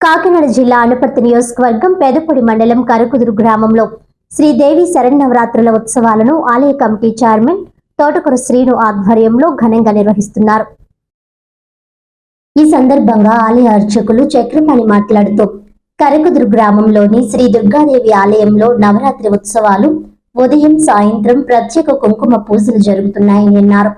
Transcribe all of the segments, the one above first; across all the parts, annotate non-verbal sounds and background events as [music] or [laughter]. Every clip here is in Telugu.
కాకినాడ జిల్లా అనుపర్తి నియోజకవర్గం పెదపొడి మండలం కరకుదురు గ్రామంలో శ్రీదేవి శరన్నవరాత్రుల ఉత్సవాలను ఆలయ కమిటీ చైర్మన్ తోటకూర శ్రీను ఆధ్వర్యంలో ఘనంగా నిర్వహిస్తున్నారు. ఈ సందర్భంగా ఆలయ అర్చకులు చక్రపాణి మాట్లాడుతూ కరకుదురు గ్రామంలోని శ్రీ దుర్గాదేవి ఆలయంలో నవరాత్రి ఉత్సవాలు ఉదయం సాయంత్రం ప్రత్యేక కుంకుమ పూజలు జరుగుతున్నాయని అన్నారు.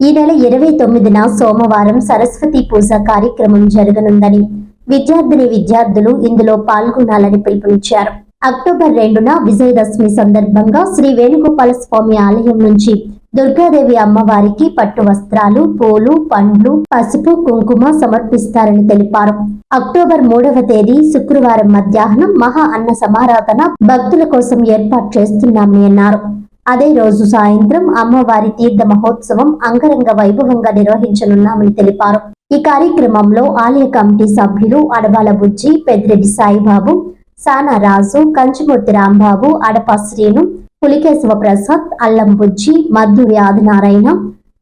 ఈ నెల ఇరవై తొమ్మిదిన సోమవారం సరస్వతి పూజ కార్యక్రమం జరగనుందని విద్యార్థిని విద్యార్థులు ఇందులో పాల్గొనాలని పిలుపునిచ్చారు. అక్టోబర్ రెండున విజయదశమి సందర్భంగా శ్రీ వేణుగోపాల స్వామి ఆలయం నుంచి దుర్గాదేవి అమ్మవారికి పట్టు వస్త్రాలు పూలు పండ్లు పసుపు కుంకుమ సమర్పిస్తారని తెలిపారు. అక్టోబర్ మూడవ తేదీ శుక్రవారం మధ్యాహ్నం మహా అన్న సమారాధన భక్తుల కోసం ఏర్పాటు చేస్తున్నామని అన్నారు. అదే రోజు సాయంత్రం అమ్మవారి తీర్థ మహోత్సవం అంగరంగ వైభవంగా నిర్వహించనున్నామని తెలిపారు. ఈ కార్యక్రమంలో ఆలయ కమిటీ సభ్యులు అడబాల బుజ్జి పెద్దిరెడ్డి సాయిబాబు సానా రాజు కంచుమూర్తి రాంబాబు అడప శ్రీను పులికేశవ ప్రసాద్ అల్లం బుజ్జి మద్దూరి ఆదినారాయణ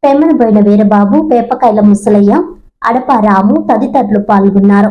పెమ్మనబోయిన వీరబాబు పేపకాయల ముసలయ్య అడప రాము తదితరులు పాల్గొన్నారు.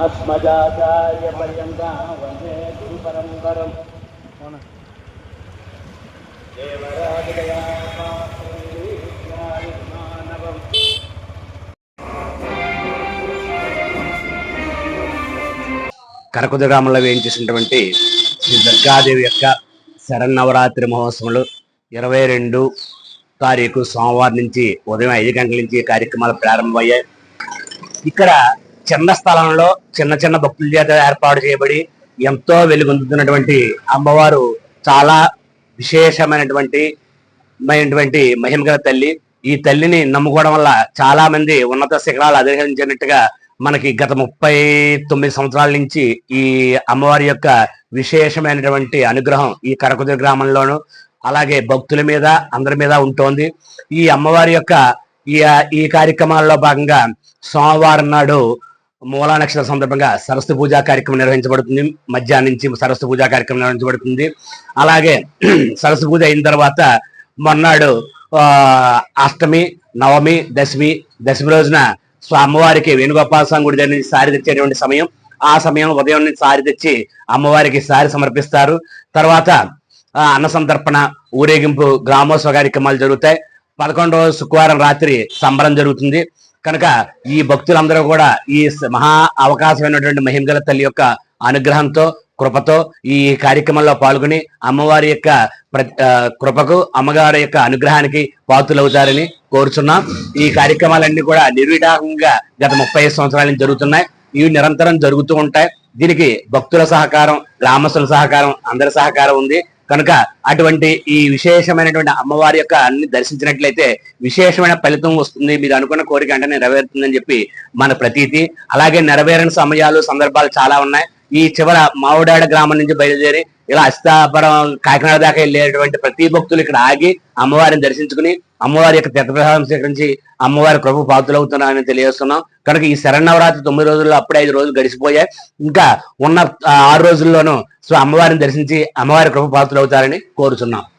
అస్మదాచార్య పర్యంత వందే గురు కరకుద గ్రామంలో వేయించేసినటువంటి శ్రీ దుర్గాదేవి యొక్క శరన్నవరాత్రి మహోత్సవాలు ఇరవై రెండు తారీఖు సోమవారం నుంచి ఉదయం ఐదు గంటల నుంచి కార్యక్రమాలు ప్రారంభమయ్యాయి. ఇక్కడ చిన్న స్థలంలో చిన్న చిన్న భక్తుల చేత ఏర్పాటు చేయబడి ఎంతో వెలుగొందుతున్నటువంటి అమ్మవారు చాలా విశేషమైనటువంటి మైనటువంటి మహిమగల తల్లి. ఈ తల్లిని నమ్ముకోవడం వల్ల చాలా మంది ఉన్నత శిఖరాలు అధిగమించినట్టుగా మనకి గత ముప్పై తొమ్మిది సంవత్సరాల నుంచి ఈ అమ్మవారి యొక్క విశేషమైనటువంటి అనుగ్రహం ఈ కరకుదురు గ్రామంలోను అలాగే భక్తుల మీద అందరి మీద ఉంటోంది. ఈ అమ్మవారి యొక్క ఈ ఈ కార్యక్రమాల్లో భాగంగా సోమవారం నాడు మూలా నక్షత్ర సందర్భంగా సరస్వతి పూజా కార్యక్రమం నిర్వహించబడుతుంది. మధ్యాహ్నం నుంచి సరస్వతి పూజా కార్యక్రమం నిర్వహించబడుతుంది. అలాగే [clears throat] సరస్వతి పూజ అయిన తర్వాత మొన్నాడు ఆ, అష్టమి నవమి దశమి దశమి రోజున స్వ- అమ్మవారికి వేణుగోపాల స్వామి గుడి దగ్గర నుంచి సారి తెచ్చేటువంటి సమయం. ఆ సమయం ఉదయం నుంచి సారి తెచ్చి అమ్మవారికి సారి సమర్పిస్తారు. తర్వాత అన్న సంతర్పణ ఊరేగింపు గ్రామోత్సవ కార్యక్రమాలు జరుగుతాయి. పదకొండవ శుక్రవారం రాత్రి సంబరం జరుగుతుంది. కనుక ఈ భక్తులందరూ కూడా ఈ మహా అవకాశమైనటువంటి మహిమగల తల్లి యొక్క అనుగ్రహంతో కృపతో ఈ కార్యక్రమంలో పాల్గొని అమ్మవారి యొక్క కృపకు అమ్మగారి యొక్క అనుగ్రహానికి పాతులవుతారని కోరుచున్నాం. ఈ కార్యక్రమాలన్నీ కూడా నిర్విఘాతంగా గత ముప్పై ఐదు సంవత్సరాల నుంచి జరుగుతున్నాయి. ఇవి నిరంతరం జరుగుతూ ఉంటాయి. దీనికి భక్తుల సహకారం గ్రామస్తుల సహకారం అందరి సహకారం ఉంది. కనుక అటువంటి ఈ విశేషమైనటువంటి అమ్మవారి యొక్క అన్ని దర్శించినట్లయితే విశేషమైన ఫలితం వస్తుంది మీరు అనుకున్న కోరిక అంటే నెరవేరుతుందని చెప్పి మన ప్రతీతి. అలాగే నెరవేరని సమయాలు సందర్భాలు చాలా ఉన్నాయి. ఈ చివర మావుడాడ గ్రామం నుంచి బయలుదేరి ఇలా అస్తాపురం కాకినాడ దాకా వెళ్ళేటువంటి ప్రతి భక్తులు ఇక్కడ ఆగి అమ్మవారిని దర్శించుకుని అమ్మవారి యొక్క తీర్థప్రసాదం స్వీకరించి అమ్మవారి ప్రభు పాత్రలవుతున్నారని తెలియజేస్తున్నాం. కనుక ఈ శరణవరాత్రి తొమ్మిది రోజుల్లో అప్పుడే ఐదు రోజులు గడిచిపోయాయి. ఇంకా ఉన్న ఆరు రోజుల్లోనూ సో అమ్మవారిని దర్శించి అమ్మవారి కృప పాత్రలవుతారని కోరుతున్నాం